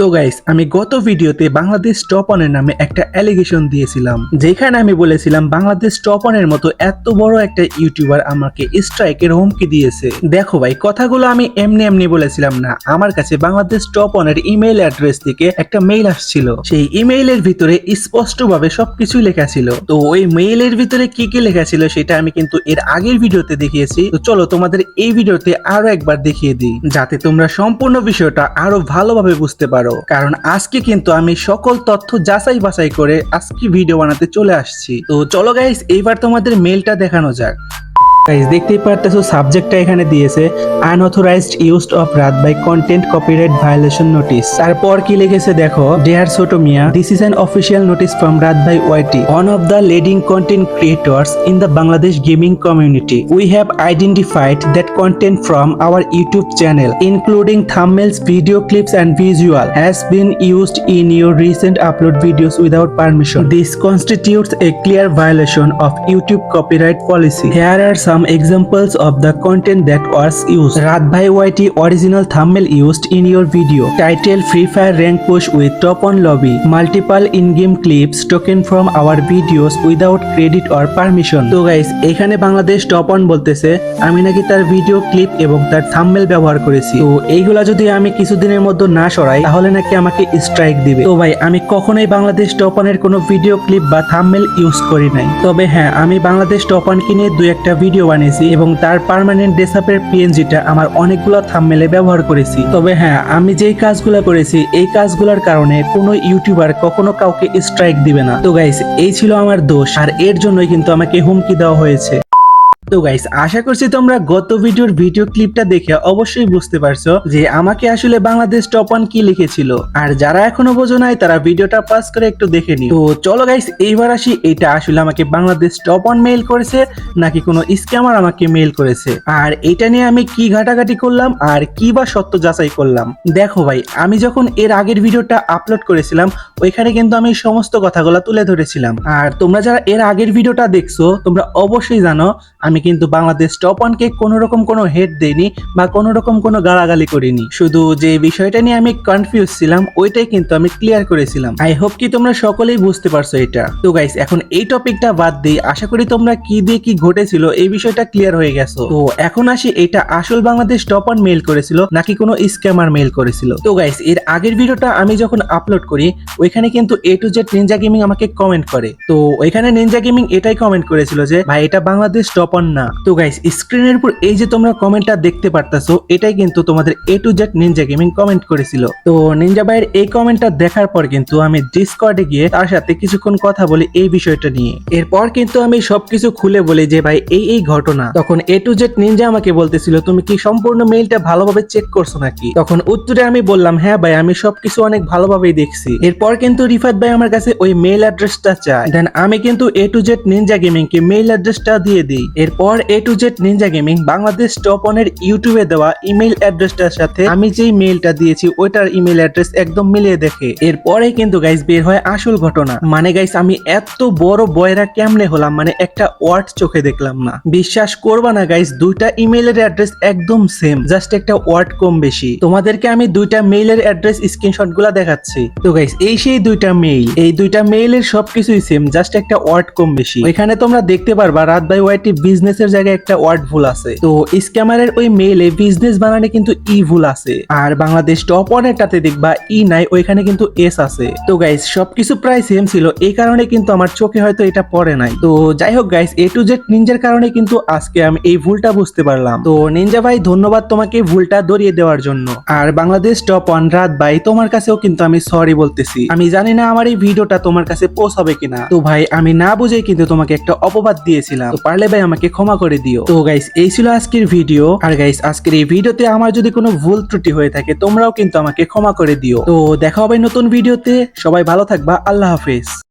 তো গাইস আমি গত ভিডিওতে বাংলাদেশ টপ অনের নামে একটা অ্যালিগেশন দিয়েছিলাম, যেখানে আমি বলেছিলাম বাংলাদেশ টপ অনের মতো এত বড় একটা ইউটিউবার আমাকে স্ট্রাইকের হুমকি দিয়েছে। দেখো ভাই, কথাগুলো আমি এমনি এমনি বলেছিলাম না। আমার কাছে বাংলাদেশ টপ অনের ইমেইল অ্যাড্রেস থেকে একটা মেইল আসছিল। সেই ইমেইলের ভিতরে স্পষ্টভাবে সবকিছু লেখা ছিল। তো ওই মেইলের ভিতরে কি কি লেখা ছিল সেটা আমি কিন্তু এর আগের ভিডিওতে দেখিয়েছি। তো চলো তোমাদের এই ভিডিওতে আরও একবার দেখিয়ে দিই, যাতে তোমরা সম্পূর্ণ বিষয়টা আরও ভালোভাবে বুঝতে পারো। কারণ আজকে কিন্তু আমি সকল তথ্য যাচাই বাছাই করে আজকে ভিডিও বানাতে চলে আসছি। তো চলো গাইস এইবার তোমাদের মেলটা দেখানো যাক। গাইস দেখতেই পারতেছো সাবজেক্টটা এখানে দিয়েছে আনঅথরাইজড ইউজড অফ রাত by content copyright violation notice তারপর কি লিখেছে দেখো dear Choto Mia this is an official notice from রাত by YT one of the leading content creators in the Bangladesh gaming community we have identified that content from our YouTube channel including thumbnails, video clips, and visual has been used in your recent upload videos without permission. This constitutes a clear violation of YouTube copyright policy. Here are some examples of the content that was used. Rat Bhai YT original thumbnail used in your video. Title Free Fire rank push with top on lobby. Multiple in-game clips taken from our videos without credit or permission. তো guys এখানে Bangladesh top on বলতেছে আমি নাকি তার video clip এবং তার thumbnail ব্যবহার করেছি তো এইগুলা যদি আমি কিছুদিনের মধ্যে না সরাই তাহলে নাকি আমাকে স্ট্রাইক দিবে তো ভাই আমি কখনোই বাংলাদেশ টপ অনের কোনো ভিডিও ক্লিপ বা থাম্বনেল ইউজ করি নাই তবে হ্যাঁ আমি বাংলাদেশ টপ অনকে নিয়ে দুই একটা ভিডিও বানিয়েছি এবং তার পারমানেন্ট ডেসাপের পিএনজিটা আমার অনেকগুলো মেলে ব্যবহার করেছি। তবে হ্যাঁ আমি যেই কাজগুলো করেছি, এই কাজগুলোর কারণে কোনো ইউটিউবার কখনো কাউকে স্ট্রাইক দিবে না। তো গাইস এই ছিল আমার দোষ, আর এর জন্যই কিন্তু আমাকে হুমকি দেওয়া হয়েছে। তো গাইস আশা করছি তোমরা গত ভিডিওর ভিডিও ক্লিপটা দেখে অবশ্যই বুঝতে পারছ যে আমাকে আসলে বাংলাদেশ টপ ওয়ান কি লিখেছিল। আর যারা এখনও বোঝো নাই, তারা ভিডিওটা পাস করে একটু দেখে নি তো চলো গাইস এইবার আসি, এটা আসলে আমাকে বাংলাদেশ টপ ওয়ান মেইল করেছে, নাকি কোনো স্ক্যামার আমাকে মেইল করেছে? আর এটা নিয়ে আমি কি ঘাটাঘাটি করলাম, আর কি বা সত্য যাচাই করলাম? দেখো ভাই, আমি যখন এর আগের ভিডিওটা আপলোড করেছিলাম, ওইখানে কিন্তু আমি সমস্ত কথাগুলো তুলে ধরেছিলাম। আর তোমরা যারা এর আগের ভিডিওটা দেখছ, তোমরা অবশ্যই জানো, আমি কিন্তু বাংলাদেশ টপ ওয়ানকে কোনো রকম কোনো হেড দেইনি বা কোনো রকম কোনো গালাগালি করিনি। শুধু যে বিষয়টা নিয়ে আমি কনফিউজ ছিলাম, ওইটাই কিন্তু আমি ক্লিয়ার করেছিলাম। আই হোপ কি তোমরা সকলেই বুঝতে পারছ এটা। তো গাইস এখন এই টপিকটা বাদ দিই। আশা করি তোমরা কি দিয়ে কি ঘটেছিল এই বিষয়টা ক্লিয়ার হয়ে গেছো। তো এখন আসি, এটা আসল বাংলাদেশ টপ ওয়ান মেইল করেছিল নাকি কোনো স্ক্যামার মেইল করেছিল। তো গাইস এর আগের ভিডিওটা আমি যখন আপলোড করি, ওইখানে কিন্তু A to Z ninja gaming আমাকে কমেন্ট করে। তো ওইখানে নিনজা গেমিং এটাই কমেন্ট করেছিল যে, ভাই, এটা বাংলাদেশ টপ অন না। তো গাইস স্ক্রিনের উপর এই যে তোমরা কমেন্টটা দেখতে পারতাছো, এটাই কিন্তু তোমাদের A to Z ninja gaming comment করেছিল। তো নিনজা ভাইয়ের এই কমেন্টটা দেখার পর কিন্তু আমি ডিসকর্ডে গিয়ে তার সাথে কিছুক্ষণ কথা বলি এই বিষয়টা নিয়ে। এরপর কিন্তু আমি সবকিছু খুলে বলি যে, ভাই, এই এই ঘটনা। তখন এ টু জেড নিনজা আমাকে বলতেছিল, তুমি কি সম্পূর্ণ মেইলটা ভালোভাবে চেক করছ নাকি? তখন উত্তরে আমি বললাম হ্যাঁ ভাই, আমি সবকিছু অনেক ভালোভাবেই দেখছি। এরপর কিন্তু রিফাত ভাই আমার কাছে ওই মেইল অ্যাড্রেসটা চায়। দেন আমি কিন্তু A to Z ninja gaming K mail অ্যাড্রেসটা দিয়ে দিই। এরপর A to Z ninja gaming Bangladesh top অনের ইউটিউবে দেওয়া ইমেল অ্যাড্রেসটার সাথে আমি যেই মেইলটা দিয়েছি ওইটার ইমেল অ্যাড্রেস একদম মিলিয়ে দেখে। এরপরে কিন্তু গাইস বের হয় আসল ঘটনা। মানে গাইস আমি এত বড় বয়রা কেমনে হলাম? মানে একটা ওয়ার্ড চোখে দেখলাম না। বিশ্বাস করবা না গাইস দুইটা ইমেলের অ্যাড্রেস একদম সেম জাস্ট একটা ওয়ার্ড কম বেশি। তোমাদেরকে আমি দুইটা মেইলের অ্যাড্রেস স্ক্রিনশটগুলা দেখাচ্ছি। তো গাইস এই সেই দুইটা মেইল এই দুইটা মেইলের সবকিছুই সেম জাস্ট একটা ওয়ার্ড কম বেশি। এখানে তোমরা দেখতে পারবা রাত বাই ওয়াইটি বিজনেসের জায়গায় একটা ওয়ার্ড ভুল আছে। তো স্ক্যামারের ওই মেইলে বিজনেস বানানে কিন্তু ই ভুল আছে। আর বাংলাদেশ টপ ওয়ানেরটাতে দেখবা ই নাই, ওইখানে কিন্তু এস আছে। তো গাইস সবকিছু প্রায় সেম ছিল। এই কারণে কিন্তু আমার চোখে হয়তো এটা পড়ে নাই। তো যাই হোক গাইস এ টু জেড নিনজার কারণে কিন্তু আজকে আমি এই ভুলটা বুঝতে পারলাম। তো নিনজা ভাই, ধন্যবাদ তোমাকে ভুলটা ধরিয়ে দেওয়ার জন্য। আর বাংলাদেশ টপ ওয়ান রাত ভাই, তোমার কাছেও কিন্তু আমি সরি বলতেছি। আমি জানি না আমার এই ভিডিওটা তোমার কাছে পৌঁছাবে কিনা। তো ভাই, আমি না বুঝেই কিন্তু তোমাকে একটা অপবাদ দিয়েছিলাম। তো পারলে ভাই আমাকে ক্ষমা করে দিও। তো গাইস এই ছিল আজকের ভিডিও আর গাইস আজকের এই ভিডিওতে আমার যদি কোনো ভুল ত্রুটি হয়ে থাকে, তোমরাও কিন্তু আমাকে ক্ষমা করে দিও। তো দেখা হবে নতুন ভিডিওতে সবাই ভালো থাকবা। আল্লাহ হাফেজ।